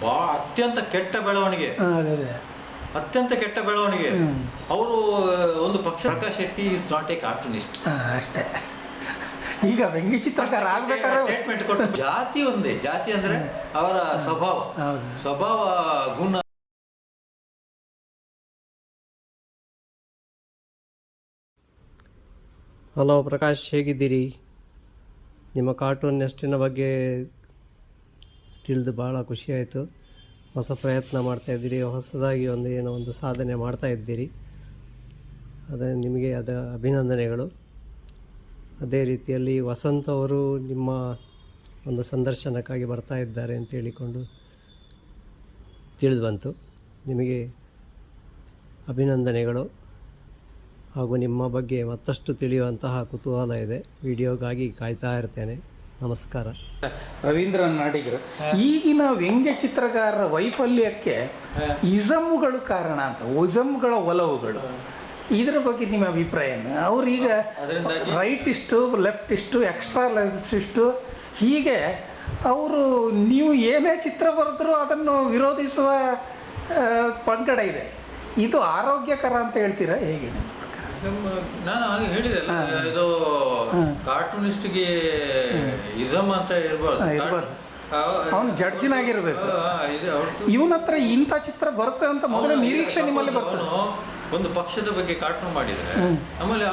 ಬಾ- ಅತ್ಯಂತ ಕೆಟ್ಟ ಬೆಳವಣಿಗೆ. ಅತ್ಯಂತ ಕೆಟ್ಟ ಬೆಳವಣಿಗೆ. ಅವರು ಒಂದು ಪಕ್ಷ. Prakash Shetty is not a cartoonist ಅಷ್ಟೇ. ಈಗ ವ್ಯಂಗ್ಯ ಚಿತ್ರಕಾರ ಆಗ್ಬೇಕಾದ್ರೆ ಸ್ಟೇಟ್ಮೆಂಟ್ ಕೊಟ್ಟು ಜಾತಿ ಒಂದೇ. ಜಾತಿ ಅಂದ್ರೆ ಅವರ ಸ್ವಭಾವ. ಸ್ವಭಾವ ಗುಣ. ಹಲೋ ಪ್ರಕಾಶ್ ಹೇಗಿದ್ದೀರಿ? ನಿಮ್ಮ ಕಾರ್ಟೂನ್ ನೆಸ್ಟಿನ ಬಗ್ಗೆ ತಿಳಿದು ಭಾಳ ಖುಷಿಯಾಯಿತು. ಹೊಸ ಪ್ರಯತ್ನ ಮಾಡ್ತಾಯಿದ್ದೀರಿ ಹೊಸದಾಗಿ ಒಂದು ಏನೋ ಒಂದು ಸಾಧನೆ ಮಾಡ್ತಾ ಇದ್ದೀರಿ. ಅದೇ ನಿಮಗೆ ಅದರ ಅಭಿನಂದನೆಗಳು. ಅದೇ ರೀತಿಯಲ್ಲಿ ವಸಂತ ಅವರು ನಿಮ್ಮ ಒಂದು ಸಂದರ್ಶನಕ್ಕಾಗಿ ಬರ್ತಾ ಇದ್ದಾರೆ ಅಂತ ಹೇಳಿಕೊಂಡು ತಿಳಿದು ಬಂತು. ನಿಮಗೆ ಅಭಿನಂದನೆಗಳು. ಹಾಗೂ ನಿಮ್ಮ ಬಗ್ಗೆ ಮತ್ತಷ್ಟು ತಿಳಿಯುವಂತಹ ಕುತೂಹಲ ಇದೆ. ವಿಡಿಯೋಗಾಗಿ ಕಾಯ್ತಾ ಇರ್ತೇನೆ. ನಮಸ್ಕಾರ. ರವೀಂದ್ರ ನಾಡಿಗರು ಈಗಿನ ವ್ಯಂಗ್ಯ ಚಿತ್ರಕಾರರ ವೈಫಲ್ಯಕ್ಕೆ ಇಸಮ್ಗಳು ಕಾರಣ ಅಂತ ಇಸಮ್ಗಳ ಒಲವುಗಳು. ಇದರ ಬಗ್ಗೆ ನಿಮ್ಮ ಅಭಿಪ್ರಾಯ ಏನು? ಅವ್ರೀಗ ರೈಟ್ ಇಷ್ಟು ಲೆಫ್ಟ್ ಇಷ್ಟು ಎಕ್ಸ್ಟ್ರಾ ಲೆಫ್ಟ್ ಇಷ್ಟು ಹೀಗೆ ಅವರು ನೀವು ಏನೇ ಚಿತ್ರ ಬರೆದ್ರೂ ಅದನ್ನು ವಿರೋಧಿಸುವ ಪಂಗಡ ಇದೆ. ಇದು ಆರೋಗ್ಯಕರ ಅಂತ ಹೇಳ್ತೀರಾ? ಹೇಗೆ? ನಾನು ಹಾಗೆ ಹೇಳಿದೆಲ್ಲ ಇದು ಹ್ಮ್. ಕಾರ್ಟೂನಿಸ್ಟ್ಗೆ ಇಸಮ್ ಅಂತ ಇರ್ಬಾರ್ದು ಅವನು ಇರ್ಬಾರ್ದು. ಅವ್ನು ಜಡ್ಜಿನಾಗಿರ್ಬೇಕು. ಇವನ ಹತ್ರ ಇಂಥ ಚಿತ್ರ ಬರುತ್ತೆ ಅಂತ ಮೊದಲ ನಿರೀಕ್ಷೆ ನಿಮ್ಮಲ್ಲಿ ಬರ್ತದೆ. ಒಂದು ಪಕ್ಷದ ಬಗ್ಗೆ ಕಾರ್ಟೂನ್ ಮಾಡಿದ್ರೆ. ಆಮೇಲೆ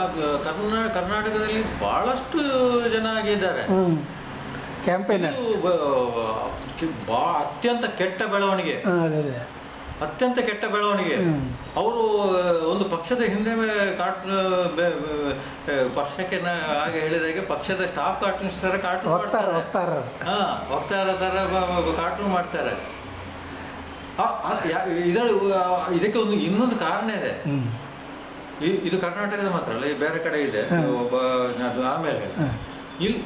ಕರ್ನಾ ಕರ್ನಾಟಕದಲ್ಲಿ ಬಹಳಷ್ಟು ಜನ ಆಗಿದ್ದಾರೆ ಕ್ಯಾಂಪೇನ್ ಅತ್ಯಂತ ಕೆಟ್ಟ ಬೆಳವಣಿಗೆ. ಅತ್ಯಂತ ಕೆಟ್ಟ ಬೆಳವಣಿಗೆ. ಅವರು ಒಂದು ಪಕ್ಷದ ಹಿಂದೆ ಕಾರ್ಟೂನ್ ಪಕ್ಷಕ್ಕೆ ಹಾಗೆ ಹೇಳಿದಾಗೆ ಪಕ್ಷದ ಸ್ಟಾಫ್ ಕಾರ್ಟೂನ್ಸ್ ತರ ಕಾರ್ಟೂನ್ ಹೋಗ್ತಾರ ಮಾಡ್ತಾರೆ. ಹೋಗ್ತಾರ ಹಾ ವಕ್ತಾರ ತರ ಕಾರ್ಟೂನ್ ಮಾಡ್ತಾರೆ. ಆ- ಆ- ಇದರ ಇದಕ್ಕೆ ಒಂದು ಇನ್ನೊಂದು ಕಾರಣ ಇದೆ. ಇದು ಕರ್ನಾಟಕದ ಮಾತ್ರ ಅಲ್ಲ ಬೇರೆ ಕಡೆ ಇದೆ. ಒಬ್ಬ ಅದು ಆಮೇಲೆ. ಇಲ್ಲಿ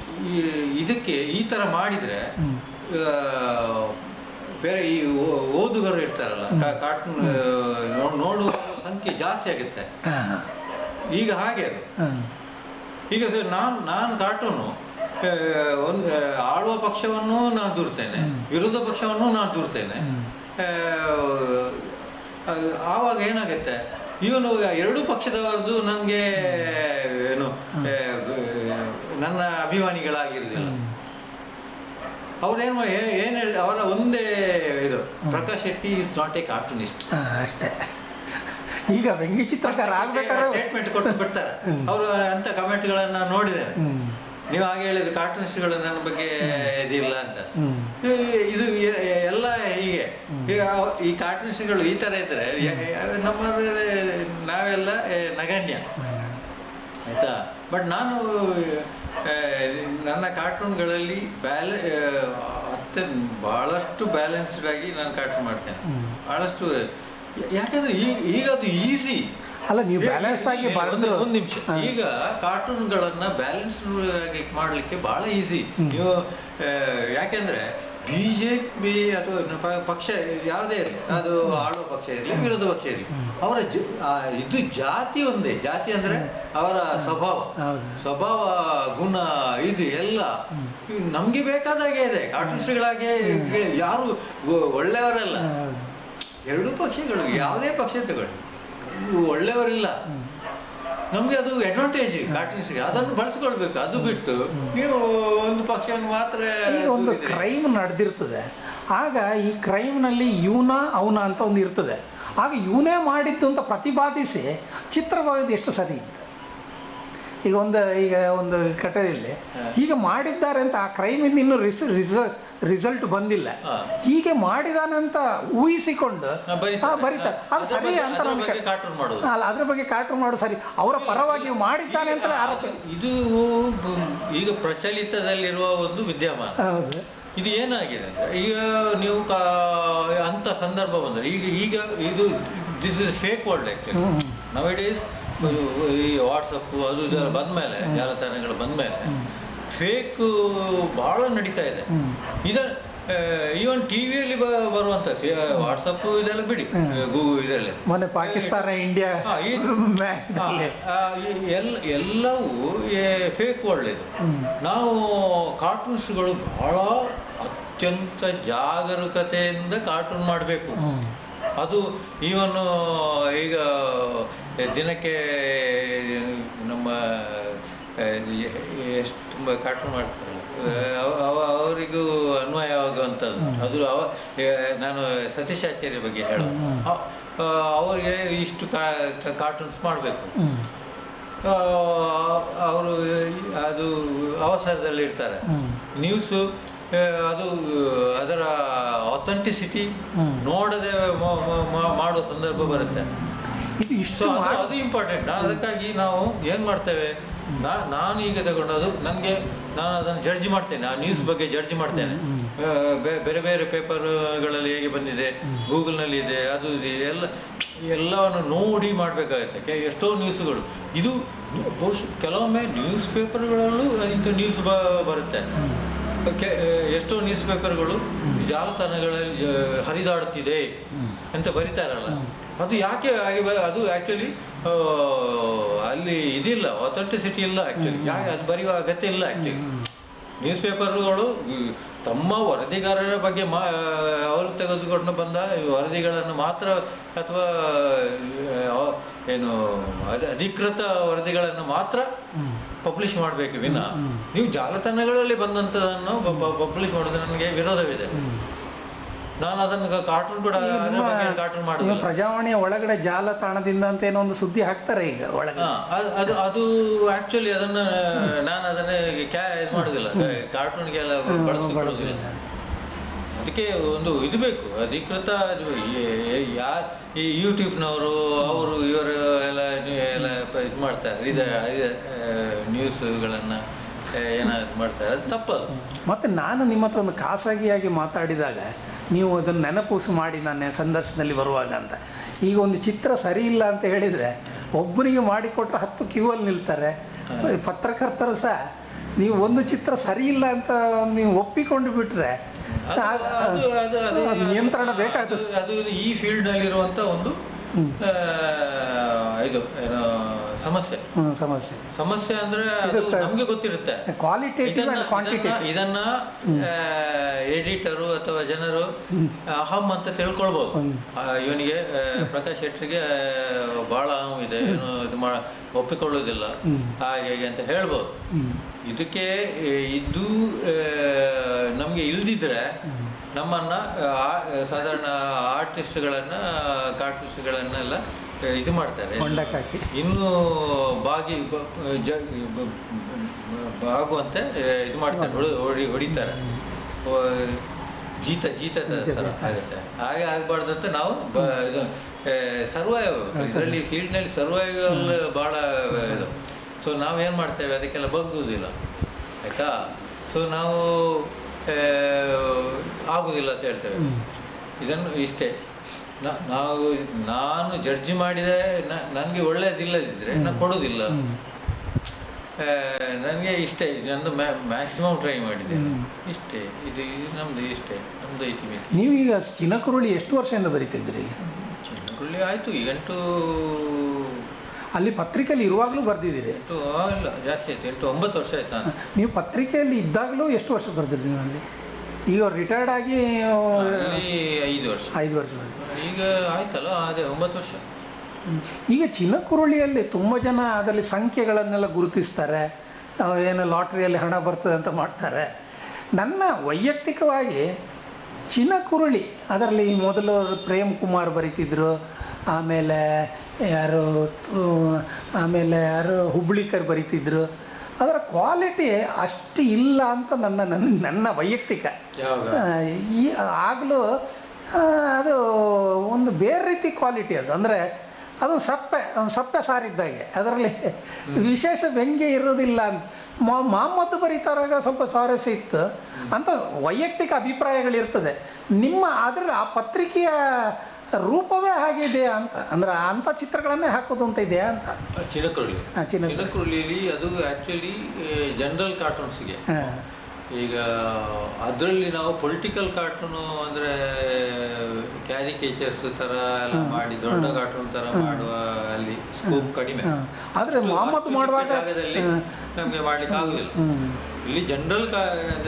ಇದಕ್ಕೆ ಈ ತರ ಮಾಡಿದ್ರೆ ಬೇರೆ ಈ ಓದುಗರು ಇರ್ತಾರಲ್ಲ ಕಾರ್ಟೂನ್ ನೋಡುವ ಸಂಖ್ಯೆ ಜಾಸ್ತಿ ಆಗುತ್ತೆ. ಈಗ ಹಾಗೆ ಅದು. ಈಗ ಸರ್ ನಾನು ನಾನು ಕಾರ್ಟೂನು ಒಂದು ಆಳುವ ಪಕ್ಷವನ್ನು ನಾನು ದೂರ್ತೇನೆ ವಿರೋಧ ಪಕ್ಷವನ್ನು ನಾನು ದೂರ್ತೇನೆ. ಆವಾಗ ಏನಾಗುತ್ತೆ? ಇವನು ಎರಡೂ ಪಕ್ಷದವರದ್ದು ನನಗೆ ಏನು ನನ್ನ ಅಭಿಮಾನಿಗಳಾಗಿರಲಿಲ್ಲ. ಅವ್ರೇನು ಏನು ಹೇಳಿ ಅವರ ಒಂದೇ ಇದು Prakash Shetty is not a cartoonist ಅಷ್ಟೇ. ಈಗ ವ್ಯಂಗ್ಯ ಚಿತ್ರಕಾರ ಆಗ್ಬೇಕಾದ್ರೆ ಸ್ಟೇಟ್ಮೆಂಟ್ ಕೊಟ್ಟು ಬಿಡ್ತಾರೆ. ಅವರು ಅಂತ ಕಮೆಂಟ್ಗಳನ್ನ ಗಳನ್ನ ನೋಡಿದೆ ನೀವು ಹಾಗೆ ಹೇಳಿದ ಕಾರ್ಟೂನಿಸ್ಟ್ಗಳು ನನ್ನ ಬಗ್ಗೆ ಇದಿಲ್ಲ ಅಂತ. ಇದು- ಎಲ್ಲ ಹೀಗೆ. ಈಗ ಈ ಕಾರ್ಟೂನಿಸ್ಟ್ಗಳು ಈ ತರ ಇದ್ರೆ ನಮ್ಮ ನಾವೆಲ್ಲ ನಗಣ್ಯ. ಆಯ್ತಾ? ಬಟ್ ನಾನು ನನ್ನ ಕಾರ್ಟೂನ್ಗಳಲ್ಲಿ ಬ್ಯಾಲೆ ಅತ್ಯ ಬಹಳಷ್ಟು ಬ್ಯಾಲೆನ್ಸ್ಡ್ ಆಗಿ ನಾನು ಕಾರ್ಟೂನ್ ಮಾಡ್ತೇನೆ. ಬಹಳಷ್ಟು ಯಾಕಂದ್ರೆ ಈಗ ಈಗ ಅದು ಈಸಿ ಅಲ್ಲ ನೀವು ಬ್ಯಾಲೆನ್ಸ್ ಆಗಿ ಬರೆದ್ರೆ ಒಂದು ನಿಮಿಷ. ಈಗ ಕಾರ್ಟೂನ್ಗಳನ್ನ ಬ್ಯಾಲೆನ್ಸ್ ಆಗಿ ಮಾಡ್ಲಿಕ್ಕೆ ಬಹಳ ಈಸಿ ನೀವು ಯಾಕೆಂದ್ರೆ ಬಿಜೆಪಿ ಅಥವಾ ಪಕ್ಷ ಯಾವುದೇ ಇರಲಿ ಅದು ಆಳುವ ಪಕ್ಷ ಇರಲಿ ವಿರೋಧ ಪಕ್ಷ ಇರಲಿ. ಅವರ ಇದು ಜಾತಿ ಒಂದೇ. ಜಾತಿ ಅಂದ್ರೆ ಅವರ ಸ್ವಭಾವ. ಸ್ವಭಾವ ಗುಣ ಇದು ಎಲ್ಲ ನಮಗೆ ಬೇಕಾದ ಹಾಗೆ ಬೇಕಾದಾಗೆ ಇದೆ. ಕಾರ್ಟೂನ್ಸ್ಗಳಾಗೆ ಯಾರು ಒಳ್ಳೆಯವರಲ್ಲ. ಎರಡೂ ಪಕ್ಷಗಳು ಯಾವುದೇ ಪಕ್ಷ ತಗೊಳ್ಳಿ. ಒಳ್ಳೆಯವರಿಲ್ಲ. ನಮ್ಗೆ ಅದು ಅಡ್ವಾಂಟೇಜ್ ಕಾರ್ಟೂನ್ಸ್ಗೆ ಅದನ್ನು ಬಳಸ್ಕೊಳ್ಬೇಕು ಅದು ಬಿಟ್ಟು. ನೀವು ಒಂದು ಪಕ್ಷವನ್ನು ಮಾತ್ರ ಒಂದು ಕ್ರೈಮ್ ನಡೆದಿರ್ತದೆ. ಆಗ ಈ ಕ್ರೈಮ್ನಲ್ಲಿ ಇವನ ಅವನ ಅಂತ ಒಂದು ಇರ್ತದೆ. ಆಗ ಇವನೇ ಮಾಡಿತ್ತು ಅಂತ ಪ್ರತಿಪಾದಿಸಿ ಚಿತ್ರ ಬರೆಯೋದು ಎಷ್ಟು ಸರಿ? ಈಗ ಒಂದು ಈಗ ಒಂದು ಕಟ್ಟದಲ್ಲಿ. ಹೀಗೆ ಮಾಡಿದ್ದಾರೆ ಅಂತ ಆ ಕ್ರೈಮಿಂದ ಇನ್ನೂ ರಿಸ ರಿಸಲ್ಟ್ ಬಂದಿಲ್ಲ. ಹೀಗೆ ಮಾಡಿದಾನೆ ಅಂತ ಊಹಿಸಿಕೊಂಡು ಬರೀತಾರೆ. ಅದು ಅದ್ರ ಸರಿ ಬಗ್ಗೆ- ಅಂತ ಅದ್ರ ಕಾರ್ಟೂನ್ ಮಾಡೋದು. ಅಲ್ಲ ಅದ್ರ ಬಗ್ಗೆ ಕಾರ್ಟೂನ್ ಮಾಡೋದು ಸರಿ. ಅವರ ಪರವಾಗಿ ಮಾಡಿದ್ದಾನೆ ಅಂತ ಆರೋಪ ಇದು ಈಗ ಪ್ರಚಲಿತದಲ್ಲಿರುವ ಒಂದು ವಿದ್ಯಮಾನ. ಹೌದು. ಇದು ಏನಾಗಿದೆ ಅಂದ್ರೆ ಈಗ ನೀವು ಅಂತ ಸಂದರ್ಭ ಬಂದರೆ ಈಗ ಈಗ ಇದು this is fake world actually nowadays ಈ ವಾಟ್ಸಪ್ಪು ಅದು ಇದೆಲ್ಲ ಬಂದ್ಮೇಲೆ ಜಾಲತಾಣಗಳು ಬಂದ್ಮೇಲೆ. ಫೇಕ್ ಬಹಳ ನಡೀತಾ ಇದೆ. ಇದ ಈವನ್ ಟಿವಿಯಲ್ಲಿ ಬರುವಂತ ವಾಟ್ಸಪ್ ಇದೆಲ್ಲ ಬಿಡಿ. ಗೂಗಲ್ ಇದರಲ್ಲಿ ಮೊನ್ನೆ ಪಾಕಿಸ್ತಾನ ಇಂಡಿಯಾ ಎಲ್ಲ ಎಲ್ಲವೂ ಫೇಕ್ ವರ್ಲ್ಡ್ ಇದು. ನಾವು ಕಾರ್ಟೂನ್ಸ್ಗಳು ಬಹಳ ಅತ್ಯಂತ ಜಾಗರೂಕತೆಯಿಂದ ಕಾರ್ಟೂನ್ ಮಾಡಬೇಕು. ಅದು ಇವನು ಈಗ ದಿನಕ್ಕೆ ನಮ್ಮ ಎಷ್ಟು ತುಂಬ ಕಾರ್ಟೂನ್ ಮಾಡ್ತಾರೆ. ಅವ- ಅವ- ಅವರಿಗೂ ಅನ್ವಯ ಆಗುವಂಥದ್ದು. ಅದು ಅವ ನಾನು ಸತೀಶ್ ಆಚಾರ್ಯ ಬಗ್ಗೆ ಹೇಳ. ಅವರಿಗೆ ಇಷ್ಟು ಕಾರ್ಟೂನ್ಸ್ ಮಾಡಬೇಕು. ಅವರು ಅದು ಅವಸರದಲ್ಲಿ ಇರ್ತಾರೆ. ನ್ಯೂಸು ಅದು ಅದರ ಅಥೆಂಟಿಸಿಟಿ. ನೋಡದೆ ಮಾಡುವ ಸಂದರ್ಭ ಬರುತ್ತೆ. ಅದು ಇಂಪಾರ್ಟೆಂಟ್ ಅದಕ್ಕಾಗಿ ನಾವು ಏನು ಮಾಡ್ತೇವೆ? ನಾನು ಈಗ ತಗೊಂಡದು ನನಗೆ ನಾನು ಅದನ್ನು ಜಡ್ಜ್ ಮಾಡ್ತೇನೆ. ಆ ನ್ಯೂಸ್ ಬಗ್ಗೆ ಜಡ್ಜ್ ಮಾಡ್ತೇನೆ. ಬೇರೆ ಬೇರೆ ಪೇಪರ್ಗಳಲ್ಲಿ ಹೇಗೆ ಬಂದಿದೆ? ಗೂಗಲ್ನಲ್ಲಿ ಇದೆ ಅದು ಇದೆ ಎಲ್ಲ ಎಲ್ಲವನ್ನು ನೋಡಿ ಮಾಡಬೇಕಾಗುತ್ತೆ. ಎಷ್ಟೋ ನ್ಯೂಸ್ಗಳು ಇದು ಬಹುಶಃ ಕೆಲವೊಮ್ಮೆ ನ್ಯೂಸ್ ಪೇಪರ್ಗಳಲ್ಲೂ ಇಂಥ ನ್ಯೂಸ್ ಬರುತ್ತೆ. ಎಷ್ಟೋ ನ್ಯೂಸ್ ಪೇಪರ್ಗಳು ಜಾಲತಾಣಗಳಲ್ಲಿ ಹರಿದಾಡುತ್ತಿದೆ ಅಂತ ಬರೀತಾರಲ್ಲ. ಅದು ಯಾಕೆ ಅದು ಆಕ್ಚುಲಿ ಅಲ್ಲಿ ಇದಿಲ್ಲ ಅಥೆಂಟಿಸಿಟಿ ಇಲ್ಲ ಆಕ್ಚುಲಿ ಯಾಕೆ ಅದು ಬರೆಯುವ ಅಗತ್ಯ ಇಲ್ಲ ಆಕ್ಚುಲಿ. ನ್ಯೂಸ್ ಪೇಪರ್ಗಳು ತಮ್ಮ ವರದಿಗಾರರ ಬಗ್ಗೆ ಮಾ ಅವರು ತೆಗೆದುಕೊಂಡು ಬಂದ ವರದಿಗಳನ್ನು ಮಾತ್ರ ಅಥವಾ ಏನು ಅಧಿಕೃತ ವರದಿಗಳನ್ನು ಮಾತ್ರ. ಪಬ್ಲಿಷ್ ಮಾಡಬೇಕು ವಿನ ನೀವು ಜಾಲತಾಣಗಳಲ್ಲಿ ಬಂದಂತದನ್ನು ಪಬ್ಲಿಷ್ ಮಾಡೋದು ನನಗೆ ವಿರೋಧವಿದೆ. ನಾನು ಅದನ್ನು ಕಾರ್ಟೂನ್ ಕೂಡ ಕಾರ್ಟೂನ್ ಮಾಡೋದಿಲ್ಲ ಪ್ರಜಾವಾಣಿಯ ಒಳಗಡೆ ಜಾಲತಾಣದಿಂದ ಅಂತ ಏನೋ ಒಂದು ಸುದ್ದಿ ಹಾಕ್ತಾರೆ ಈಗ ಒಳಗಡೆ. ಅದು- ಅದು ಆಕ್ಚುಲಿ ಅದನ್ನ ನಾನು ಅದನ್ನ ಕ್ಯಾ ಇದು ಮಾಡೋದಿಲ್ಲ. ಕಾರ್ಟೂನ್ಗೆಲ್ಲ ಹ್ಮ್, ಬಳಸಿಕೊಳ್ಳುವುದಿಲ್ಲ ಅದಕ್ಕೆ ಒಂದು ಇದು ಬೇಕು ಅಧಿಕೃತ ಯಾರ್ ಈ ಯೂಟ್ಯೂಬ್ನವರು ಅವರು ಇವರು ಎಲ್ಲ ಎಲ್ಲ ಇದು ಮಾಡ್ತಾರೆ. ಇದು ನ್ಯೂಸ್ಗಳನ್ನು ಏನಾದ್ರು ಮಾಡ್ತಾರೆ. ಅದು ತಪ್ಪದು. ಮತ್ತು ನಾನು ನಿಮ್ಮ ಹತ್ರ ಒಂದು ಖಾಸಗಿಯಾಗಿ ಮಾತಾಡಿದಾಗ ನೀವು ಅದನ್ನು ನೆನಪುಸು ಮಾಡಿ ನನ್ನ ಸಂದರ್ಶನದಲ್ಲಿ ಬರುವಾಗ ಅಂತ. ಈಗ ಒಂದು ಚಿತ್ರ ಸರಿ ಇಲ್ಲ ಅಂತ ಹೇಳಿದರೆ ಒಬ್ಬನಿಗೆ ಮಾಡಿಕೊಟ್ರೆ ಹತ್ತು ಕ್ಯೂ ಅಲ್ಲಿ ನಿಲ್ತಾರೆ. ಪತ್ರಕರ್ತರು ಸಹ ನೀವು ಒಂದು ಚಿತ್ರ ಸರಿ ಇಲ್ಲ ಅಂತ ನೀವು ಒಪ್ಪಿಕೊಂಡು ಬಿಟ್ರೆ ನಿಯಂತ್ರಣ ಬೇಕಾಗ್ತದೆ ಅದು- ಈ ಫೀಲ್ಡ್ ಫೀಲ್ಡ್ನಲ್ಲಿರುವಂಥ ಒಂದು ಇದು ಏನು ಸಮಸ್ಯೆ ಹ್ಮ್, ಸಮಸ್ಯೆ ಸಮಸ್ಯೆ ಅಂದ್ರೆ ಅದು ನಮ್ಗೆ ಗೊತ್ತಿರುತ್ತೆ ಕ್ವಾಲಿಟೇಟಿವ್ ಇದನ್ನ- ಅಂಡ್ ಕ್ವಾಂಟಿಟೇಟಿವ್ ಇದನ್ನ. ಎಡಿಟರು ಅಥವಾ ಜನರು ಹ್ಮ್. ಅಹಂ ಅಂತ ತಿಳ್ಕೊಳ್ಬೋದು ಹ್ಮ್. ಇವನಿಗೆ ಆ, ಪ್ರಕಾಶ್ ಶೆಟ್ಟಿಗೆ ಆ, ಬಹಳ ಅಹಂ ಇದೆ ಏನು ಇದು ಮಾ ಒಪ್ಪಿಕೊಳ್ಳೋದಿಲ್ಲ ಹ್ಮ್. ಹಾಗೆ ಹೀಗೆ ಅಂತ ಹೇಳ್ಬೋದು ಹ್ಮ್. ಇದಕ್ಕೆ ಆ, ಇದು ನಮ್ಗೆ ಇಲ್ದಿದ್ರೆ ಹ್ಮ್. ನಮ್ಮನ್ನ ಆ, ಸಾಧಾರಣ ಆರ್ಟಿಸ್ಟ್ಗಳನ್ನ ಕಾರ್ಟೂನಿಸ್ಟ್ಗಳನ್ನೆಲ್ಲ ಇದು ಮಾಡ್ತಾರೆ. ಹೊಂಡಕ್ಕಾಕಿ ಇನ್ನು ಬಾಗಿ ಬಾಗುವಂತೆ ಇದು ಮಾಡ್ತಾರೆ. ಹೊಡಿ- ಹೊಡಿ ಹೊಡಿತಾರೆ. ಜೀತ ಜೀತ, ಥರ ಆಗುತ್ತೆ. ಹಾಗೆ ಆಗಬಾರ್ದಂತ ನಾವು ಇದು ಸರ್ವೈವ್. ಇದರಲ್ಲಿ ಫೀಲ್ಡ್ನಲ್ಲಿ ಸರ್ವೈವಲ್ ಭಾಳ ಇದು. ಸೊ ನಾವೇನು ಮಾಡ್ತೇವೆ? ಅದಕ್ಕೆಲ್ಲ ಬಗ್ಗುವುದಿಲ್ಲ. ಆಯ್ತಾ? ಸೊ ನಾವು ಆಗುವುದಿಲ್ಲ ಆಗುದಿಲ್ಲ ಅಂತ ಹೇಳ್ತೇವೆ. ಇದನ್ನು ಇಷ್ಟೇ. ನಾವು ನಾನು ಜಡ್ಜ್ ಮಾಡಿದ ನನಗೆ ಒಳ್ಳೆಯದಿಲ್ಲದಿದ್ದರೆ ನಾನು ಕೊಡೋದಿಲ್ಲ. ನನಗೆ ಇಷ್ಟೇ ನಂದು ಮ್ಯಾಕ್ಸಿಮಮ್ ಟ್ರೈ ಮಾಡಿದೆ. ಇಷ್ಟೇ ಇದು ಇದು ನಮ್ದು ಇಷ್ಟೇ ನಮ್ದು ಐತಿ ನೀವು ನೀವೀಗ ಚಿನಕುರುಳಿ ಎಷ್ಟು ವರ್ಷದಿಂದ ಬರೀತಿದ್ರಿ ಚಿನಕುರುಳಿ ಆಯಿತು ಎಂಟು ಅಲ್ಲಿ ಪತ್ರಿಕೆಯಲ್ಲಿ ಇರುವಾಗಲೂ ಬರೆದಿದ್ದೀರಿ? ಎಂಟು ಇಲ್ಲ ಜಾಸ್ತಿ ಆಯಿತು ಎಂಟು ಒಂಬತ್ತು ವರ್ಷ ಆಯ್ತು ನಾನು. ನೀವು ಪತ್ರಿಕೆಯಲ್ಲಿ ಇದ್ದಾಗಲೂ ಎಷ್ಟು ವರ್ಷ ಬರೆದಿರಿ ನೀವು ಅಲ್ಲಿ? ಈಗ ರಿಟೈರ್ಡ್ ಆಗಿ ಅಲ್ಲಿ ಐದು ವರ್ಷ. ಐದು ವರ್ಷ ಈಗ ಆಯ್ತಲ್ಲ ಅದೇ ಒಂಬತ್ತು ವರ್ಷ. ಈಗ ಚಿನ್ನಕುರುಳಿಯಲ್ಲಿ ತುಂಬ ಜನ ಅದರಲ್ಲಿ ಸಂಖ್ಯೆಗಳನ್ನೆಲ್ಲ ಗುರುತಿಸ್ತಾರೆ. ಏನು ಲಾಟ್ರಿಯಲ್ಲಿ ಹಣ ಬರ್ತದೆ ಅಂತ ಮಾಡ್ತಾರೆ. ನನ್ನ ವೈಯಕ್ತಿಕವಾಗಿ ಚಿನ್ನಕುರುಳಿ ಅದರಲ್ಲಿ ಮೊದಲು ಪ್ರೇಮ್ ಕುಮಾರ್ ಬರೀತಿದ್ರು ಆಮೇಲೆ ಯಾರು ಆಮೇಲೆ ಯಾರು ಹುಬ್ಳಿಕರ್ ಬರೀತಿದ್ರು ಅದರ ಕ್ವಾಲಿಟಿ ಅಷ್ಟು ಇಲ್ಲ ಅಂತ ನನ್ನ ನನ್ನ ನನ್ನ ವೈಯಕ್ತಿಕ. ಈ ಆಗಲೂ ಅದು ಒಂದು ಬೇರೆ ರೀತಿ ಕ್ವಾಲಿಟಿ ಅದು. ಅಂದರೆ ಅದು ಸಪ್ಪೆ ಒಂದು ಸಪ್ಪೆ ಸಾರಿದ್ದಾಗೆ. ಅದರಲ್ಲಿ ವಿಶೇಷ ವ್ಯಂಗ್ಯ ಇರೋದಿಲ್ಲ ಅಂತ. ಮಾಮದ್ದು ಬರೀತಾರಾಗ ಸ್ವಲ್ಪ ಸ್ವಾರಸ್ಯ ಇತ್ತು. ಅಂತ ವೈಯಕ್ತಿಕ ಅಭಿಪ್ರಾಯಗಳಿರ್ತದೆ. ನಿಮ್ಮ ಅದರ ಆ ಪತ್ರಿಕೆಯ ರೂಪವೇ ಹಾಗಿದೆ ಅಂತ. ಅಂದ್ರೆ ಅಂಥ ಚಿತ್ರಗಳನ್ನೇ ಹಾಕೋದು ಅಂತ ಇದೆ ಅಂತ. ಚಿನಕುರುಳಿ. ಚಿನಕುರುಳಿಯಲ್ಲಿ ಚಿನಕುರುಳಿ. ಅದು ಆಕ್ಚುಲಿ ಜನರಲ್ ಕಾರ್ಟೂನ್ಸ್ಗೆ ಈಗ ಅದರಲ್ಲಿ ನಾವು ಪೊಲಿಟಿಕಲ್ ಕಾರ್ಟೂನು ಅಂದ್ರೆ ಕ್ಯಾರಿಕೇಚರ್ಸ್ ತರ ಎಲ್ಲ ಮಾಡಿ ದೊಡ್ಡ ಕಾರ್ಟೂನ್ ಥರ ಮಾಡುವ ಅಲ್ಲಿ ಸ್ಕೋಪ್ ಕಡಿಮೆ. ಆದ್ರೆ ಮೊಹಮ್ಮದ್ ಮಾಡುವಾಗ ಜಾಗದಲ್ಲಿ. ನಮಗೆ ಮಾಡ್ಲಿಕ್ಕೆ ಆಗುದಿಲ್ಲ. ಇಲ್ಲಿ ಜನರಲ್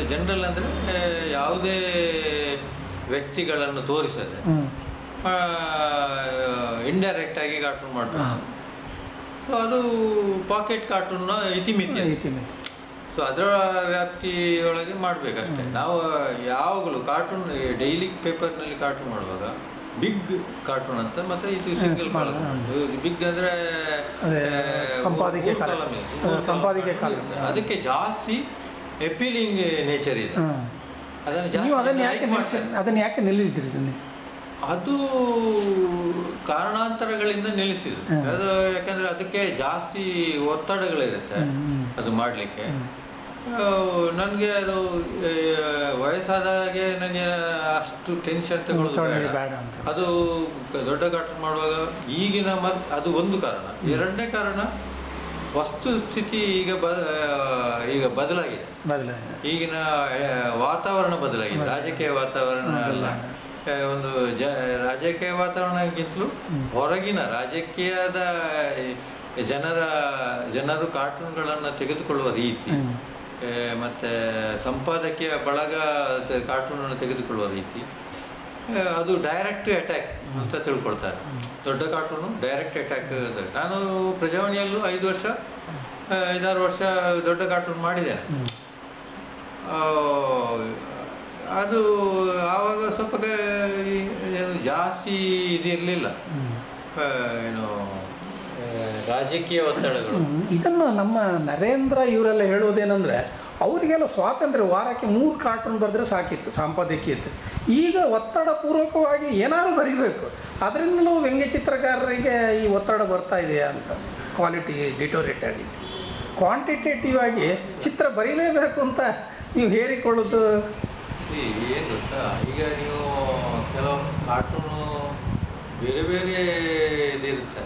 ಜನರಲ್ ಅಂದ್ರೆ ಯಾವುದೇ ವ್ಯಕ್ತಿಗಳನ್ನು ತೋರಿಸದೆ. ಇಂಡೈರೆಕ್ಟ್ ಆಗಿ ಕಾರ್ಟೂನ್. ಮಾಡ್ತಾರೆ ಸೊ ಅದು ಪಾಕೆಟ್ ಕಾರ್ಟೂನ್ನ ಇತಿಮಿತಿ. ಇತಿಮಿತಿ. ಸೊ ಅದರ ವ್ಯಾಪ್ತಿಯೊಳಗೆ ಮಾಡಬೇಕಷ್ಟೇ. ನಾವು ಯಾವಾಗಲೂ ಕಾರ್ಟೂನ್ ಡೈಲಿ ಪೇಪರ್ನಲ್ಲಿ ಕಾರ್ಟೂನ್ ಮಾಡುವಾಗ ಬಿಗ್ ಕಾರ್ಟೂನ್ ಅಂತ ಮತ್ತೆ ಇದು ಸಿಂಗಲ್ ಕಾಲಮ್ ಬಿಗ್ ಅಂದ್ರೆ ಸಂಪಾದಕೀಯ ಕಾಲಂ. ಸಂಪಾದಕೀಯ ಅದಕ್ಕೆ ಜಾಸ್ತಿ ಎಪೀಲಿಂಗ್ ನೇಚರ್ ಇದೆ. ಅದನ್ನು ಅದನ್ನ ಯಾಕೆ. ಅದನ್ನ ಯಾಕೆ ನಿಲ್ಲಿಸಿದ್ರಿ ಅದು ಕಾರಣಾಂತರಗಳಿಂದ ನಿಲ್ಲಿಸಿದ್ರು ಅದು ಯಾಕಂದ್ರೆ ಅದಕ್ಕೆ ಜಾಸ್ತಿ ಒತ್ತಡಗಳಿರುತ್ತೆ. ಅದು ಮಾಡಲಿಕ್ಕೆ. ನನ್ಗೆ ಅದು ವಯಸ್ಸಾದಾಗೆ ನನಗೆ ಅಷ್ಟು ಟೆನ್ಷನ್ ತಗೊಳ್ಳೋದು ಅದು ದೊಡ್ಡ ಘಟನೆ ಮಾಡುವಾಗ ಈಗಿನ ಮತ್ ಅದು ಒಂದು ಕಾರಣ. ಎರಡನೇ ಕಾರಣ ವಸ್ತು ಸ್ಥಿತಿ ಈಗ ಬ ಈಗ ಬದಲಾಗಿದೆ. ಈಗಿನ ವಾತಾವರಣ ಬದಲಾಗಿದೆ. ರಾಜಕೀಯ ವಾತಾವರಣ ಅಲ್ಲ. ಒಂದು ಜ ರಾಜಕೀಯ ವಾತಾವರಣಕ್ಕಿಂತಲೂ. ಹೊರಗಿನ ರಾಜಕೀಯದ ಜನರ ಜನರು ಕಾರ್ಟೂನ್ಗಳನ್ನು ತೆಗೆದುಕೊಳ್ಳುವ ರೀತಿ. ಮತ್ತೆ ಸಂಪಾದಕೀಯ ಬಳಗ ಕಾರ್ಟೂನನ್ನು ತೆಗೆದುಕೊಳ್ಳುವ ರೀತಿ ಅದು ಡೈರೆಕ್ಟ್ ಅಟ್ಯಾಕ್ ಅಂತ ತಿಳ್ಕೊಳ್ತಾರೆ. ದೊಡ್ಡ ಕಾರ್ಟೂನು ಡೈರೆಕ್ಟ್ ಅಟ್ಯಾಕ್ ನಾನು ಪ್ರಜಾವಾಣಿಯಲ್ಲೂ ಐದು ವರ್ಷ ಐದಾರು ವರ್ಷ ದೊಡ್ಡ ಕಾರ್ಟೂನ್ ಮಾಡಿದ್ದೇನೆ. ಅದು ಆವಾಗ ಸ್ವಲ್ಪ ಏನು ಜಾಸ್ತಿ ಇದಿರಲಿಲ್ಲ. ಏನು ರಾಜಕೀಯ ಒತ್ತಡಗಳು. ಇದನ್ನು ನಮ್ಮ ನರೇಂದ್ರ ಇವರೆಲ್ಲ ಹೇಳುವುದೇನೆಂದ್ರೆ ಅವರಿಗೆಲ್ಲ ಸ್ವಾತಂತ್ರ್ಯ ವಾರಕ್ಕೆ ಮೂರು ಕಾರ್ಟೂನ್ ಬರೆದ್ರೆ ಸಾಕಿತ್ತು ಸಂಪಾದಕೀಯತೆ ಈಗ ಒತ್ತಡ ಪೂರ್ವಕವಾಗಿ ಏನಾದ್ರು ಬರೀಬೇಕು. ಅದರಿಂದಲೂ ವ್ಯಂಗ್ಯ ಚಿತ್ರಕಾರರಿಗೆ ಈ ಒತ್ತಡ ಬರ್ತಾ ಇದೆಯಾ ಅಂತ ಕ್ವಾಲಿಟಿ ಡಿಟೋರೇಟ್ ಆಗಿ ಕ್ವಾಂಟಿಟೇಟಿವ್ ಆಗಿ ಚಿತ್ರ ಬರೀಲೇಬೇಕು ಅಂತ ನೀವು ಹೇರಿಕೊಳ್ಳೋದು See, ಏನ್ ಗೊತ್ತಾ? ಈಗ ನೀವು ಕೆಲವು ಕಾರ್ಟೂನು ಬೇರೆ ಬೇರೆ ಇದಿರುತ್ತೆ.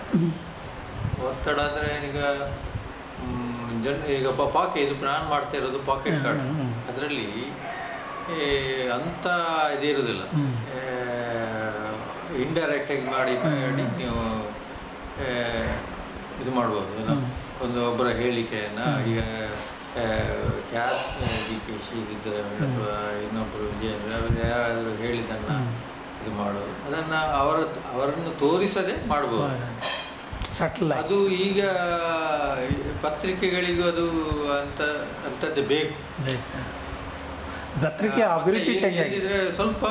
ಒತ್ತಡ ಅಂದ್ರೆ ಈಗ ಜನ್ ಈಗ ಪಾಕೆ ಇದು ನಾನು ಮಾಡ್ತಾ ಇರೋದು ಪಾಕೆಟ್ ಕಾರ್ಡ್. ಅದರಲ್ಲಿ ಅಂತ ಇದಿರೋದಿಲ್ಲ. ಇಂಡೈರೆಕ್ಟಾಗಿ ಇಂಡೈರೆಕ್ಟ್ ಆಗಿ ಮಾಡಿ ಮಾಡಿ ನೀವು ಇದು ಮಾಡ್ಬೋದು. ಏನು? ಒಂದು ಒಬ್ಬರ ಹೇಳಿಕೆಯನ್ನ. ಈಗ ಕ್ಯಾಸ್ ಡಿ ಕೆ ಶಿ ಇದ್ರೆ ಅಥವಾ ಇನ್ನೊಬ್ಬರು ವಿಜಯೇಂದ್ರ ಯಾರಾದರೂ ಹೇಳಿದ್ದನ್ನು ಇದು ಮಾಡೋದು ಅದನ್ನ ಅವರ ಅವರನ್ನು ತೋರಿಸದೆ ಮಾಡ್ಬೋದು. ಅದು ಈಗ ಪತ್ರಿಕೆಗಳಿಗೂ ಅದು ಅಂತ ಅಂಥದ್ದು ಬೇಕು. ಪತ್ರಿಕೆ ಅಭಿರುಚಿ ಏನಿದ್ರೆ ಸ್ವಲ್ಪ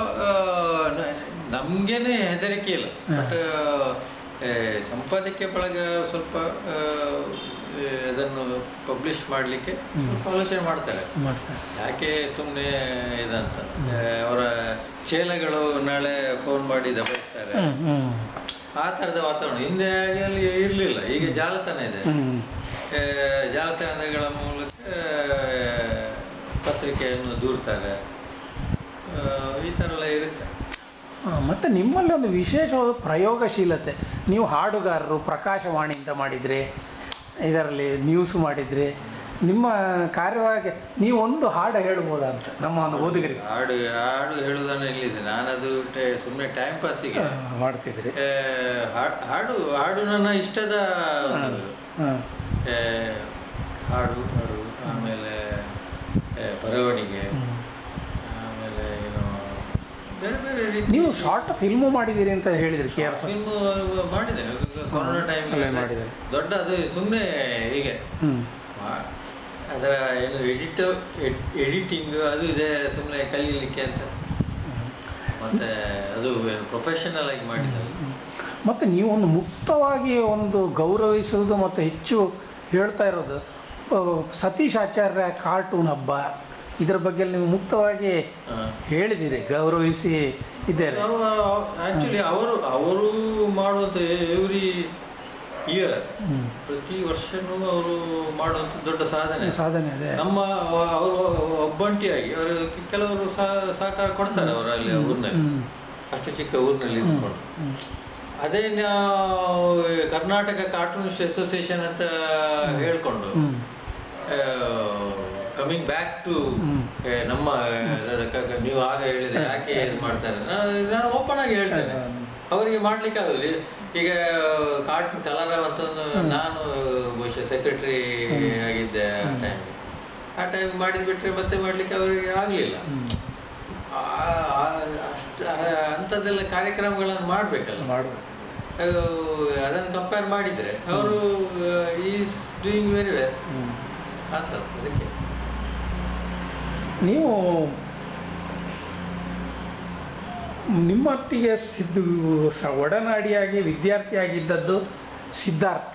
ನಮ್ಗೇನೆ ಹೆದರಿಕೆ ಇಲ್ಲ. ಬಟ್ ಸಂಪಾದಕೀಯ ಬಳಗ ಸ್ವಲ್ಪ ಅದನ್ನು ಪಬ್ಲಿಷ್ ಮಾಡಲಿಕ್ಕೆ. ಸ್ವಲ್ಪ ಆಲೋಚನೆ ಮಾಡ್ತಾರೆ. ಯಾಕೆ ಸುಮ್ಮನೆ ಇದಂತ? ಅವರ ಚೇಲಗಳು ನಾಳೆ ಫೋನ್ ಮಾಡಿ ದಬಾಯಿಸ್ತಾರೆ. ಆ ಥರದ ವಾತಾವರಣ. ಹಿಂದೆ ಅಲ್ಲಿ ಇರಲಿಲ್ಲ. ಈಗ ಜಾಲತಾಣ ಇದೆ. ಜಾಲತಾಣಗಳ ಮೂಲಕ ಪತ್ರಿಕೆಯನ್ನು ದೂರ್ತಾರೆ. ಈ ಥರ ಎಲ್ಲ ಇರುತ್ತೆ. ಮತ್ತೆ ನಿಮ್ಮಲ್ಲಿ ಒಂದು ವಿಶೇಷವಾದ ಪ್ರಯೋಗಶೀಲತೆ. ನೀವು ಹಾಡುಗಾರರು ಪ್ರಕಾಶವಾಣಿಯಿಂದ ಮಾಡಿದ್ರಿ ಇದರಲ್ಲಿ ನ್ಯೂಸ್ ಮಾಡಿದ್ರಿ ನಿಮ್ಮ ಕಾರ್ಯವಾಗಿ ನೀವು ಒಂದು ಹಾಡು ಹೇಳ್ಬೋದಾ ಅಂತ ನಮ್ಮ ಒಂದು ಓದುಗರಿಗೆ? ಹಾಡು ಹಾಡು ಹೇಳುವುದನ್ನು ಇಲ್ಲಿದೆ ನಾನದು ಸುಮ್ಮನೆ ಟೈಮ್ ಪಾಸಿಗೆ ಮಾಡ್ತಿದ್ರಿ ಹಾಡು ಹಾಡು ನನ್ನ ಇಷ್ಟದ ಹಾಡು ಹಾಡು ಆಮೇಲೆ ಬರವಣಿಗೆ ಆಮೇಲೆ ಏನು ಬೇರೆ ಬೇರೆ ನೀವು ಶಾರ್ಟ್ ಫಿಲ್ಮು ಮಾಡಿದ್ದೀರಿ ಅಂತ ಹೇಳಿದ್ರಿ ಕೆ ಆರ್ ಫಿಲ್ಮು ಮಾಡಿದ್ದೇನೆ ಕೊರೋನಾ ಟೈಮ್. ದೊಡ್ಡ ಅದು ಸುಮ್ಮನೆ ಹೀಗೆ. ಅದರ ಏನು ಎಡಿಟ್ ಎಡಿಟಿಂಗ್ ಅದು ಇದೆ ಸುಮ್ಮನೆ ಕಲೀಲಿಕ್ಕೆ ಅಂತ. ಮತ್ತೆ ಅದು ಪ್ರೊಫೆಷನಲ್ ಆಗಿ ಮಾಡಿದ್ದಾರೆ. ಮತ್ತೆ ನೀವು ಒಂದು ಮುಕ್ತವಾಗಿ ಒಂದು ಗೌರವಿಸುವುದು ಮತ್ತು ಹೆಚ್ಚು ಹೇಳ್ತಾ ಇರೋದು ಸತೀಶ್ ಆಚಾರ್ಯ ಕಾರ್ಟೂನ್ ಹಬ್ಬ. ಇದರ ಬಗ್ಗೆ ನೀವು ಮುಕ್ತವಾಗಿ ಹೇಳಿದಿರಿ ಹೇಳಿದ್ದೀರಿ ಗೌರವಿಸಿ ಇದ್ದಾರೆ ಆಕ್ಚುಲಿ ಅವರು ಅವರು ಮಾಡುವಂತ ಎವ್ರಿ ಇಯರ್ ಪ್ರತಿ ವರ್ಷನೂ ಅವರು ಮಾಡುವಂತ ದೊಡ್ಡ ಸಾಧನೆ. ಸಾಧನೆ ಇದೆ ನಮ್ಮ ಅವರು ಒಬ್ಬಂಟಿಯಾಗಿ ಅವರು ಕೆಲವರು ಸಹ- ಸಹಕಾರ ಕೊಡ್ತಾರೆ ಅವರು ಅಲ್ಲಿ ಊರಿನಲ್ಲಿ. ಅಷ್ಟು ಚಿಕ್ಕ ಊರಿನಲ್ಲಿ. ಇದ್ಕೊಂಡು. ಅದೇ ನಾವು ಕರ್ನಾಟಕ ಕಾರ್ಟೂನಿಸ್ಟ್ ಅಸೋಸಿಯೇಷನ್ ಅಂತ ಹೇಳ್ಕೊಂಡು. Coming back to. ನಮ್ಮ ನೀವು ಆಗ ಹೇಳಿದ್ರೆ ಯಾಕೆ ಇದು ಮಾಡ್ತಾರೆ? ನಾನು ಓಪನ್ ಆಗಿ ಹೇಳ್ತೇನೆ. ಅವರಿಗೆ ಮಾಡ್ಲಿಕ್ಕೆ ಆಗಲಿ ಈಗ ಕಾರ್ಟೂನ್ ಕಲರ್ ಅಂತಂದು ನಾನು ಬಹುಶಃ ಸೆಕ್ರೆಟರಿ ಆಗಿದ್ದೆ ಆ ಟೈಮ್ ಆ ಟೈಮ್ ಮಾಡಿದ್ ಬಿಟ್ರೆ ಮತ್ತೆ ಮಾಡ್ಲಿಕ್ಕೆ ಅವರಿಗೆ ಆಗ್ಲಿಲ್ಲ. ಅಷ್ಟು ಅಂಥದ್ದೆಲ್ಲ ಕಾರ್ಯಕ್ರಮಗಳನ್ನು ಮಾಡ್ಬೇಕಲ್ಲ. ಮಾಡಬೇಕು. ಅದು ಅದನ್ನು ಕಂಪೇರ್ ಮಾಡಿದ್ರೆ ಅವರು ಈಸ್ ಡೂಯಿಂಗ್ ವೆರಿ ವೆಲ್. ಆ ಅದಕ್ಕೆ. ನೀವು ನಿಮ್ಮೊಟ್ಟಿಗೆ ಸಿದ್ಧ ಸ- ಒಡನಾಡಿಯಾಗಿ ವಿದ್ಯಾರ್ಥಿಯಾಗಿದ್ದದ್ದು ಸಿದ್ಧಾರ್ಥ.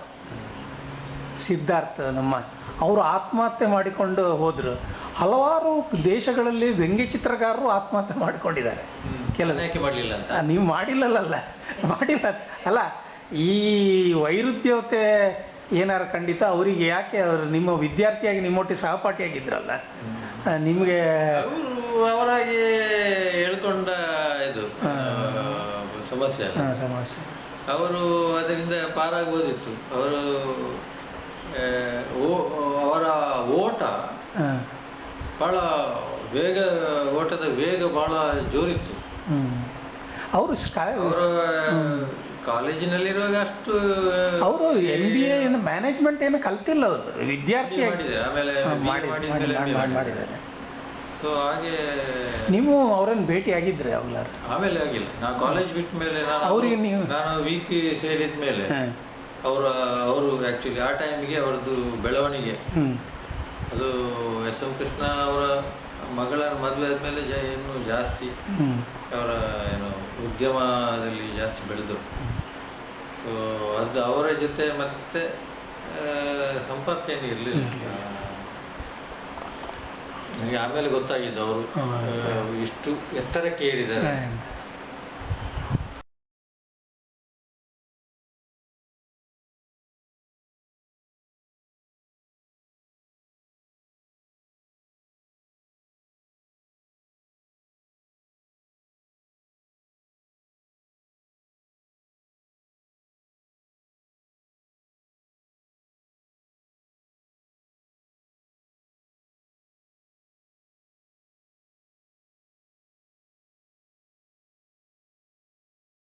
ಸಿದ್ಧಾರ್ಥ ನಮ್ಮ ಅವರು ಆತ್ಮಹತ್ಯೆ ಮಾಡಿಕೊಂಡು ಹೋದ್ರು. ಹಲವಾರು ದೇಶಗಳಲ್ಲಿ ವ್ಯಂಗ್ಯ ಚಿತ್ರಕಾರರು ಆತ್ಮಹತ್ಯೆ ಮಾಡಿಕೊಂಡಿದ್ದಾರೆ. ಕೆಲವು ಯಾಕೆ ಮಾಡಲಿಲ್ಲ ಅಂತ? ನೀವು ಮಾಡಿಲ್ಲಲ್ಲ ಮಾಡಿಲ್ಲ. ಅಲ್ಲ ಈ ವೈರುಧ್ಯತೆ ಏನಾರು ಖಂಡಿತ ಅವರಿಗೆ ಯಾಕೆ ಅವರು ನಿಮ್ಮ ವಿದ್ಯಾರ್ಥಿಯಾಗಿ ನಿಮ್ಮೊಟ್ಟಿ ಸಹಪಾಠಿಯಾಗಿದ್ರಲ್ಲ? ನಿಮಗೆ ಅವರು ಅವರಾಗಿ ಹೇಳ್ಕೊಂಡ ಇದು ಸಮಸ್ಯೆ ಸಮಸ್ಯೆ. ಅವರು ಅದರಿಂದ ಪಾರಾಗೋದಿತ್ತು ಅವರು ಓ- ಅವರ ಓಟ ಬಹಳ ವೇಗ ಓಟದ ವೇಗ ಬಹಳ ಜೋರಿತ್ತು. ಅವರು ಅವರ ಕಾಲೇಜಿನಲ್ಲಿರುವಾಗ ಅಷ್ಟು ಅವರು ಎಂ ಬಿ ಎ ಮ್ಯಾನೇಜ್ಮೆಂಟ್ ಏನು ಕಲ್ತಿಲ್ಲ ಅವರು. ವಿದ್ಯಾರ್ಥಿ ಆಮೇಲೆ ಮಾಡಿದ್ದಾರೆ. ಸೊ ಹಾಗೆ ನೀವು ಅವರನ್ನು ಭೇಟಿ ಆಗಿದ್ರೆ ಅವ್ಲಾರು? ಆಮೇಲೆ ಆಗಿಲ್ಲ. ನಾ ಕಾಲೇಜ್ ಬಿಟ್ಟ ಮೇಲೆ ನಾನು ಅವ್ರಿಗೆ ನೀವು- ನಾನು ವೀಕ್ ಸೇರಿದ ಮೇಲೆ ಅವರ ಅವರು ಆಕ್ಚುಲಿ ಆ ಟೈಮ್ಗೆ ಅವರದ್ದು ಬೆಳವಣಿಗೆ. ಅದು ಎಸ್ ಎಂ ಕೃಷ್ಣ ಅವರ ಮಗಳ ಮದುವೆ ಆದ್ಮೇಲೆ ಜ ಇನ್ನೂ ಜಾಸ್ತಿ. ಅವರ ಏನು ಉದ್ಯಮದಲ್ಲಿ ಜಾಸ್ತಿ ಬೆಳೆದರು. ಸೊ ಅದು ಅವರ ಜೊತೆ ಮತ್ತೆ ಸಂಪರ್ಕ ಏನು ಇರಲಿಲ್ಲ. ನನಗೆ ಆಮೇಲೆ ಗೊತ್ತಾಗಿದ್ದು ಅವರು ಇಷ್ಟು ಎತ್ತರಕ್ಕೆ ಏರಿದ್ದಾರೆ